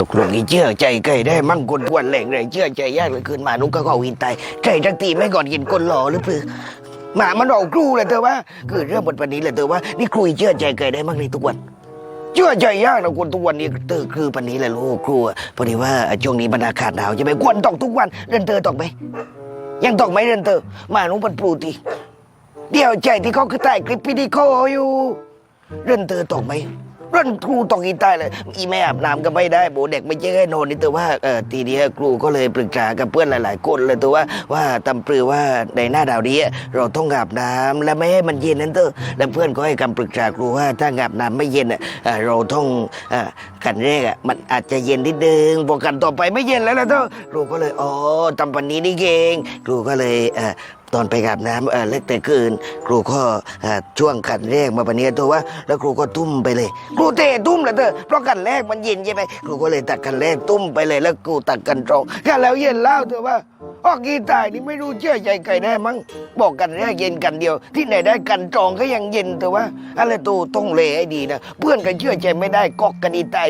ตกลงอีเชื่อใจไก่ได้มั่งคนทวนแหล่งเลยเชื่อใจยากเลยคืนมานุกก็เขาวินตายใจทั้งตีไม่ก่อนกินคนหล่อหรือเปล่าหมามันเอาครูเลยเธอว่า คือเรื่องบทวันนี้เลยเธอว่านี่ครูเชื่อใจไก่ได้มั่งในทุกวันเชื่อใจยากนะคนทุกวันนี้เธอคือปันนี้แหละลูกครูอะพอดีว่าช่วงนี้บรรยากาศหนาวใช่ไหมควรตกทุกวันเรนเธอตกไหมยังตกไหมเรนเธอมานุปันปลูตีเดี๋ยวใจที่เขาคือใต้คลิปพิธีโคอยู่เรนเธอตกไหม รันครูตกอีตายเลย อีแม่อาบน้ำก็ไม่ได้โบเด็กไม่เจ๊ให้นอนนี่แต่ว่าเออทีเดียวครูก็เลยปรึกษากับเพื่อนหลาย ๆ คนเลยตัวว่าว่าตำปรือว่าในหน้าดาวนี้เราต้องอาบน้ำและไม่ให้มันเย็นนั่นเถอแล้วเพื่อนก็ให้คำปรึกษาครูว่าถ้าอาบน้ำไม่เย็นอะเอ่อเราต้องเอ่อกันแรกอะมันอาจจะเย็นนิดนึงพอกันต่อไปไม่เย็นแล้วนะเถอครูก็เลยอ๋อตำปันนี้นี่เองครูก็เลยเอ่อ ตอนไปอาบน้ำเออเล็กแต่คืนครูก็ช่วงกันแรกมาปะเนี้ยตัวว่า แล้วครูก็ตุ้มไปเลย ครูเตะตุ้มเลยเธอเพราะกันแรกมันเย็นใช่ไหมครูก็เลยตัดกันแรกตุ้มไปเลยแล้วครูตัดกันตรงกันแล้วเย็นเล่าเธอว่าออกกีตายนี่ไม่รู้เชื่อใจใครได้มั้งบอกกันแรกเย็นกันเดียว ที่ไหนได้กันตรองก็ยังเย็นเธอว่าอะไรตูต้องเลให้ดีนะเพื่อนกันเชื่อใจไม่ได้กอกกันอีตาย